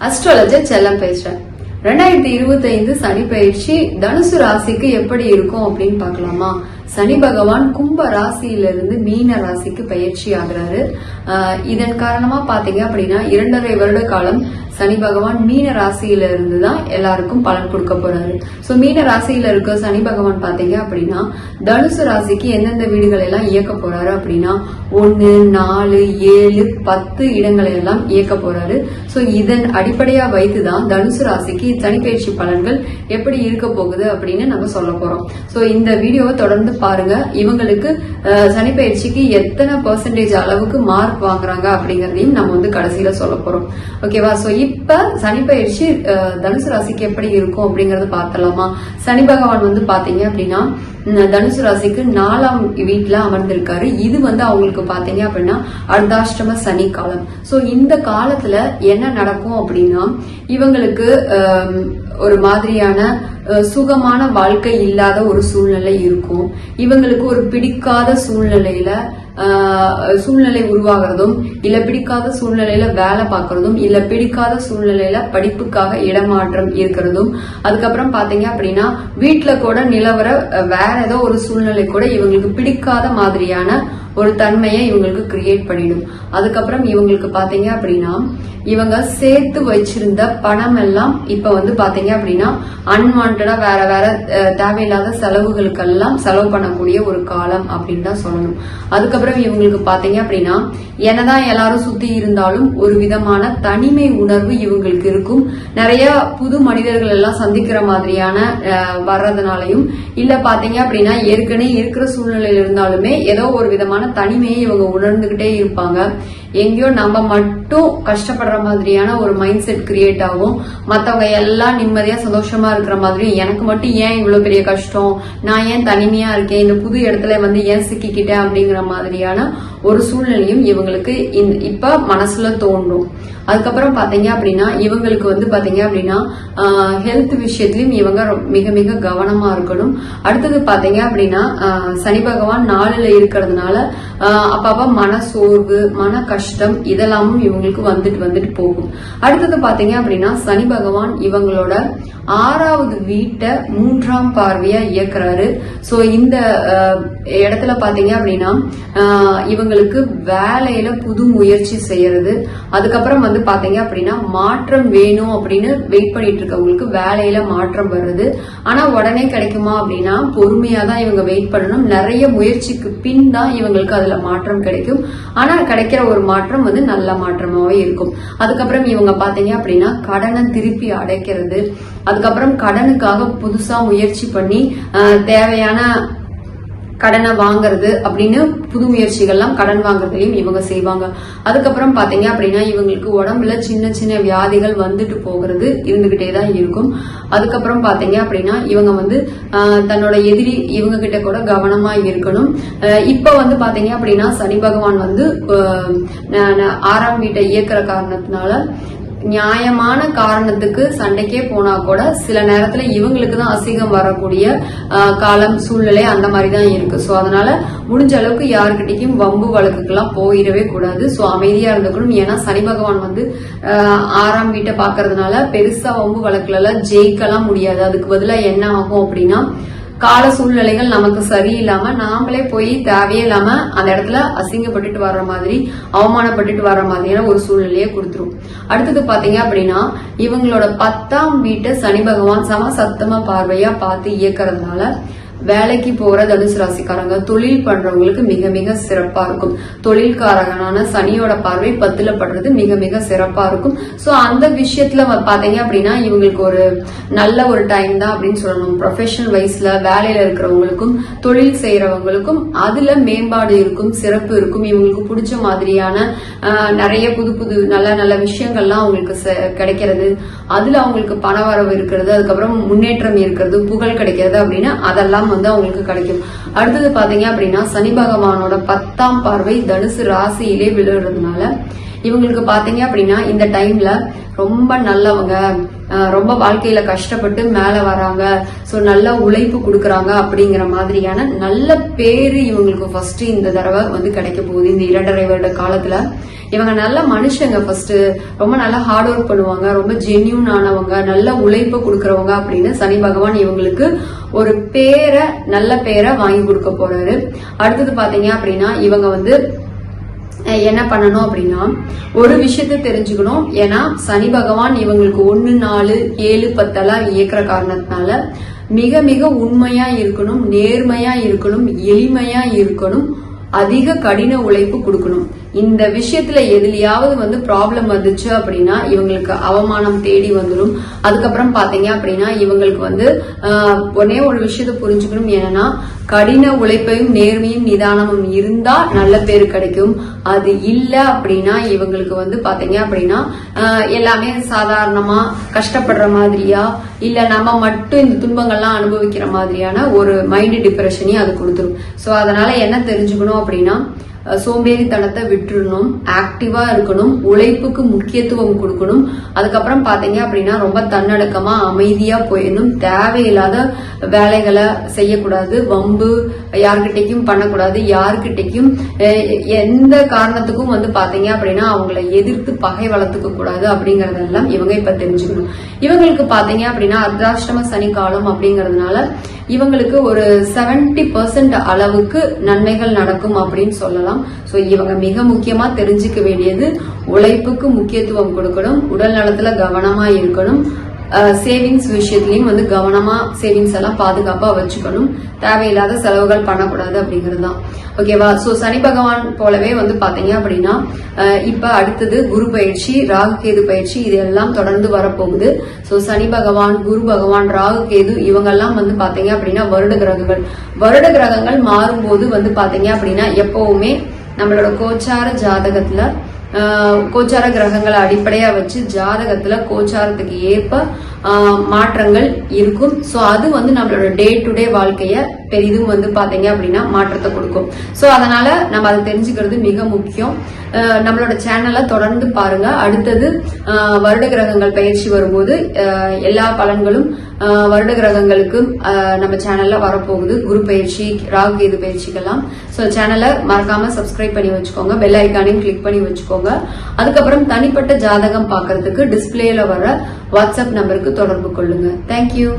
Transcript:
Astrologer செல்லம் பேசுறேன் ரெண்டாயிரத்தி இருபத்தி ஐந்து சனி பயிற்சி தனுசு ராசிக்கு எப்படி இருக்கும் அப்படின்னு பார்க்கலாமா? சனி பகவான் கும்ப ராசியிலிருந்து மீன ராசிக்கு பயிற்சி ஆகிறாரு. இதன் காரணமா பாத்தீங்க அப்படின்னா இரண்டரை வருட காலம் சனி பகவான் மீன ராசியில இருந்து தான் எல்லாருக்கும் பலன் கொடுக்க போறாரு. சோ மீன ராசியில இருக்க சனி பகவான் பாத்தீங்க அப்படின்னா தனுசு ராசிக்கு எந்தெந்த வீடுகள் எல்லாம் இயக்க போறாரு அப்படின்னா ஒன்னு நாலு ஏழு பத்து இடங்களை எல்லாம் இயக்க போறாரு. சோ இதன் அடிப்படையா வைத்துதான் தனுசு ராசிக்கு சனிப்பயிற்சி பலன்கள் எப்படி இருக்க போகுது அப்படின்னு நம்ம சொல்ல போறோம். சோ இந்த வீடியோவை தொடர்ந்து பாருங்க. இவங்களுக்கு அஹ், சனிப்பயிற்சிக்கு எத்தனை பெர்சன்டேஜ் அளவுக்கு மார்க் வாங்குறாங்க அப்படிங்கறதையும் நம்ம வந்து கடைசியில சொல்ல போறோம். ஓகேவா சோ இப்ப சனிப்பயிற்சி அஹ், தனுசு ராசிக்கு எப்படி இருக்கும் அப்படிங்கறத பார்த்தலாமா சனி பகவான் வந்து பாத்தீங்க அப்படின்னா தனுசு ராசிக்கு நாலாம் வீட்டில் அமர்ந்திருக்காரு. இது வந்து அவங்களுக்கு பார்த்தீங்க அப்படின்னா அர்த்தாஷ்டம சனி காலம். ஸோ இந்த காலத்தில் என்ன நடக்கும் அப்படின்னா இவங்களுக்கு ஒரு மாதிரியான சுகமான வாழ்க்கை இல்லாத ஒரு சூழ்நிலை இருக்கும். இவங்களுக்கு ஒரு பிடிக்காத சூழ்நிலையில சூழ்நிலை உருவாகிறதும் இல்ல பிடிக்காத சூழ்நிலையில வேலை பார்க்கறதும் இல்ல பிடிக்காத சூழ்நிலையில படிப்புக்காக இடமாற்றம் இருக்கிறதும் அதுக்கப்புறம் பாத்தீங்க அப்படின்னா வீட்டுல கூட நிலவர வேற ஏதோ ஒரு சூழ்நிலை கூட இவங்களுக்கு பிடிக்காத மாதிரியான ஒரு தன்மையை இவங்களுக்கு கிரியேட் பண்ணிடும். அதுக்கப்புறம் இவங்களுக்கு பாத்தீங்க அப்படின்னா இவங்க சேர்த்து வச்சிருந்த பணம் எல்லாம் இப்ப வந்து பாத்தீங்க அப்படின்னா அன்வான்டா வேற வேற தேவையில்லாத செலவுகளுக்கெல்லாம் செலவு பண்ணக்கூடிய ஒரு காலம் அப்படின்னு தான் சொல்லணும். அதுக்கப்புறம் இவங்களுக்கு பாத்தீங்க அப்படின்னா என்னதான் எல்லாரும் சுத்தி இருந்தாலும் ஒரு விதமான தனிமை உணர்வு இவங்களுக்கு இருக்கும். நிறைய புது மனிதர்கள் எல்லாம் சந்திக்கிற மாதிரியான வர்றதுனாலையும் இல்ல பாத்தீங்க அப்படின்னா ஏற்கனவே இருக்கிற சூழ்நிலையில இருந்தாலுமே ஏதோ ஒரு விதமான தனிமையை இவங்க உணர்ந்துகிட்டே இருப்பாங்க. எங்கேயோ நம்ம மட்டும் கஷ்டப்படுற மாதிரியான ஒரு மைண்ட் செட் கிரியேட் ஆகும். மத்தவங்க எல்லாம் நிம்மதியா சந்தோஷமா இருக்கிற மாதிரி எனக்கு மட்டும் ஏன் இவ்வளவு பெரிய கஷ்டம்? நான் ஏன் தனிமையா இருக்கேன்? இந்த புது இடத்துல வந்து ஏன் சிக்கிக்கிட்டேன்? அப்படிங்கிற மாதிரியான ஒரு சூழ்நிலையும் இவங்களுக்கு இந்த- இப்ப மனசுல தோன்றும். அதுக்கப்புறம் பாத்தீங்க அப்படின்னா இவங்களுக்கு வந்து பாத்தீங்க அப்படின்னா ஹெல்த் விஷயத்திலயும் இவங்க ரொ- மிக மிக கவனமா இருக்கணும். அடுத்தது பாத்தீங்க அப்படின்னா சனி பகவான் நாலுல இருக்கிறதுனால அப்பப்ப மன சோர்வு மன கஷ்டம் இதெல்லாமும் இவங்களுக்கு வந்துட்டு வந்துட்டு போகும். அடுத்தது பாத்தீங்க அப்படின்னா சனி பகவான் இவங்களோட ஆறாவது வீட்டை மூன்றாம் பார்வையா இயக்குறாரு. சோ இந்த இடத்துல பாத்தீங்க அப்படின்னா இவங்களுக்கு வேலையில புது முயற்சி செய்யறது. அதுக்கப்புறம் வந்து பாத்தீங்க அப்படின்னா மாற்றம் வேணும் அப்படின்னு வெயிட் பண்ணிட்டு இருக்கவங்களுக்கு வேலையில மாற்றம் வருது ஆனா உடனே கிடைக்குமா அப்படின்னா பொறுமையா தான் இவங்க வெயிட் பண்ணணும். நிறைய முயற்சிக்கு பின் தான் இவங்களுக்கு அதுல மாற்றம் கிடைக்கும். ஆனா கிடைக்கிற ஒரு மாற்றம் வந்து நல்ல மாற்றமாவே இருக்கும். அதுக்கப்புறம் இவங்க பாத்தீங்க அப்படின்னா கடனை திருப்பி அடைக்கிறது. அதுக்கப்புறம் கடனுக்காக புதுசா முயற்சி பண்ணி தேவையான கடனை வாங்குறது அப்படின்னு புது முயற்சிகள்லாம் கடன் வாங்குறதுலையும் இவங்க செய்வாங்க. அதுக்கப்புறம் பாத்தீங்க அப்படின்னா இவங்களுக்கு உடம்புல சின்ன சின்ன வியாதிகள் வந்துட்டு போகிறது இருந்துகிட்டே தான் இருக்கும். அதுக்கப்புறம் பாத்தீங்க அப்படின்னா இவங்க வந்து தன்னோட எதிரி இவங்க கிட்ட கூட கவனமா இருக்கணும். இப்ப வந்து பாத்தீங்க அப்படின்னா சனி பகவான் வந்து ஆறாம் வீட்டை இயக்குற காரணத்தினால நியாயமான காரணத்துக்கு சண்டைக்கே போனா கூட சில நேரத்துல இவங்களுக்கு தான் அசிங்கம் வரக்கூடிய காலம் சூழ்நிலை அந்த மாதிரி தான் இருக்கு. சோ அதனால முடிஞ்ச அளவுக்கு யாருக்கிட்டையும் வம்பு வழக்குக்கெல்லாம் போயிடவே கூடாது. சோ அமைதியா இருந்துக்கணும். ஏன்னா சனி பகவான் வந்து ஆறாம் வீட்டை பாக்குறதுனால பெருசா வம்பு வழக்குல எல்லாம் ஜெயிக்கலாம் முடியாது. அதுக்கு பதிலா என்ன ஆகும் அப்படின்னா கால சூழ்நிலைகள் நமக்கு சரியில்லாம நாமளே போய் தேவையே இல்லாம அந்த இடத்துல அசிங்கப்பட்டுட்டு வர்ற மாதிரி அவமானப்பட்டுட்டு வர்ற மாதிரியான ஒரு சூழ்நிலையை கொடுத்துரும். அடுத்தது பாத்தீங்க அப்படின்னா இவங்களோட பத்தாம் வீட்டை சனி பகவான் சம சத்தம பார்வையா பார்த்து இயக்கிறதுனால வேலைக்கு போற தனுசு ராசிக்காரங்க தொழில் பண்றவங்களுக்கு மிக மிக சிறப்பா இருக்கும். தொழில்காரகனான சனியோட பார்வை பத்துல படுறது மிக மிக சிறப்பா இருக்கும். சோ அந்த விஷயத்துல வ- பாத்தீங்க அப்படின்னா இவங்களுக்கு ஒரு நல்ல ஒரு டைம் தான் அப்படின்னு சொல்லணும். ப்ரொஃபஷனல் வைஸ்ல வேலையில இருக்கிறவங்களுக்கும் தொழில் செய்யறவங்களுக்கும் அதுல மேம்பாடு இருக்கும் சிறப்பு இருக்கும். இவங்களுக்கு பிடிச்ச மாதிரியான நிறைய புது புது நல்ல நல்ல விஷயங்கள்லாம் அவங்களுக்கு செ- கிடைக்கிறது. அதுல அவங்களுக்கு பண வரவு இருக்கிறது அதுக்கப்புறம் முன்னேற்றம் இருக்கிறது புகழ் கிடைக்கிறது அப்படின்னா அதெல்லாம் வந்து அவங்களுக்கு கிடைக்கும். அடுத்தது பாத்தீங்க அப்படின்னா சனி பகவானோட பத்தாம் பார்வை தனுசு ராசியிலே விழுறதுனால இவங்களுக்கு பாத்தீங்க அப்படின்னா இந்த டைம்ல ரொம்ப நல்லவங்க. ரொம்ப வாழ்க்கையில கஷ்டப்பட்டு மேல வராங்க. சோ நல்ல உழைப்பு கொடுக்கறாங்க அப்படிங்கிற மாதிரியான நல்ல பேரு இவங்களுக்கு ஃபர்ஸ்ட் இந்த தடவை வந்து கிடைக்க போகுது. இந்த இரண்டரை வருட காலத்துல இவங்க நல்ல மனுஷங்க ஃபர்ஸ்ட் ரொம்ப நல்லா ஹார்ட் ஒர்க் பண்ணுவாங்க. ரொம்ப ஜென்யூன் ஆனவங்க நல்ல உழைப்பு கொடுக்கறவங்க அப்படின்னு சனி பகவான் இவங்களுக்கு ஒரு பேரை நல்ல பேரை வாங்கி கொடுக்க போறாரு. அடுத்தது பாத்தீங்க அப்படின்னா இவங்க வந்து என்ன பண்ணணும் அப்படின்னா ஒரு விஷயத்த தெரிஞ்சுக்கணும். ஏன்னா சனி பகவான் இவங்களுக்கு ஒன்னு நாலு ஏழு பத்தெல்லாம் இயக்குற காரணத்தினால மிக மிக உண்மையா இருக்கணும் நேர்மையா இருக்கணும் எளிமையா இருக்கணும் அதிக கடின உழைப்பு கொடுக்கணும். இந்த விஷயத்துல எதுலயாவது வந்து ப்ராப்ளம் வந்துச்சு அப்படின்னா இவங்களுக்கு அவமானம் தேடி வந்துடும் அதுக்கப்புறம் பாத்தீங்க அப்படின்னா இவங்களுக்கு வந்து ஒன்னே ஒரு விஷயத்த புரிஞ்சுக்கணும். என்னன்னா கடின உழைப்பையும் நேர்மையும் நிதானமும் இருந்தா நல்ல பேர் கிடைக்கும். அது இல்ல அப்படின்னா இவங்களுக்கு வந்து பாத்தீங்க அப்படின்னா எல்லாமே சாதாரணமா கஷ்டப்படுற மாதிரியா இல்ல நம்ம மட்டும் இந்த துன்பங்கள்லாம் அனுபவிக்கிற மாதிரியான ஒரு மைண்ட் டிப்ரெஷனையும் அது கொடுத்துரும். சோ அதனால என்ன தெரிஞ்சுக்கணும் அப்படின்னா சோம்பேறித்தனத்தை விட்டுறணும் ஆக்டிவா இருக்கணும் உழைப்புக்கு முக்கியத்துவம் கொடுக்கணும். அதுக்கப்புறம் பாத்தீங்க அப்படின்னா ரொம்ப தன்னடக்கமா அமைதியா போயிடணும். தேவையில்லாத வேலைகளை செய்யக்கூடாது வம்பு யார்கிட்டையும் பண்ணக்கூடாது யார்கிட்டையும் எந்த காரணத்துக்கும் வந்து பாத்தீங்க அப்படின்னா அவங்கள எதிர்த்து பகை வளர்த்துக்க கூடாது அப்படிங்கறதெல்லாம் இவங்க இப்ப தெரிஞ்சுக்கணும். இவங்களுக்கு பாத்தீங்க அப்படின்னா அர்த்தாஷ்டம சனி காலம் அப்படிங்கறதுனால இவங்களுக்கு ஒரு 70% பர்சன்ட் அளவுக்கு நன்மைகள் நடக்கும் அப்படின்னு சொல்லலாம். சோ இவங்க மிக முக்கியமா தெரிஞ்சுக்க வேண்டியது உழைப்புக்கு முக்கியத்துவம் கொடுக்கணும் உடல் நலத்துல கவனமா இருக்கணும் சேவிங்ஸ் விஷயத்திலயும் வந்து கவனமா சேவிங்ஸ் எல்லாம் பாதுகாப்பா வச்சுக்கணும். தேவையில்லாத செலவுகள் பண்ணக்கூடாது அப்படிங்கிறது தான். ஓகேவா சோ சனி பகவான் போலவே வந்து பாத்தீங்க அப்படின்னா இப்ப அடுத்தது குரு பயிற்சி ராகு கேது பயிற்சி இது எல்லாம் தொடர்ந்து வரப்போகுது. சோ சனி பகவான் குரு பகவான் ராகு கேது இவங்கெல்லாம் வந்து பாத்தீங்க அப்படின்னா வருட கிரகங்கள். வருட கிரகங்கள் மாறும்போது வந்து பாத்தீங்க அப்படின்னா எப்பவுமே நம்மளோட கோச்சார ஜாதகத்துல கோச்சார கிரகங்களை அடிப்படையா வச்சு ஜாதகத்துல கோச்சாரத்துக்கு ஏற்ப மாற்றங்கள் இருக்கும். சோ அது வந்து நம்மளோட டே டு டே வாழ்க்கைய பெரிதும் வந்து பாத்தீங்க அப்படின்னா மாற்றத்தை கொடுக்கும். சோ அதனால நம்ம அதை தெரிஞ்சுக்கிறது மிக முக்கியம். நம்மளோட சேனலை தொடர்ந்து பாருங்க. அடுத்தது வருட கிரகங்கள் பயிற்சி வரும்போது எல்லா பலன்களும் வருட கிரகங்களுக்கு நம்ம சேனல்ல வரப்போகுது. குரு பயிற்சி ராகு கேது பயிற்சிக்கெல்லாம். ஸோ சேனலை மறக்காம சப்ஸ்கிரைப் பண்ணி வச்சுக்கோங்க. பெல் ஐக்கானையும் கிளிக் பண்ணி வச்சுக்கோங்க. அதுக்கப்புறம் தனிப்பட்ட ஜாதகம் பார்க்கறதுக்கு டிஸ்பிளேல வர வாட்ஸ்அப் நம்பருக்கு தொடர்பு கொள்ளுங்க. தேங்க்யூ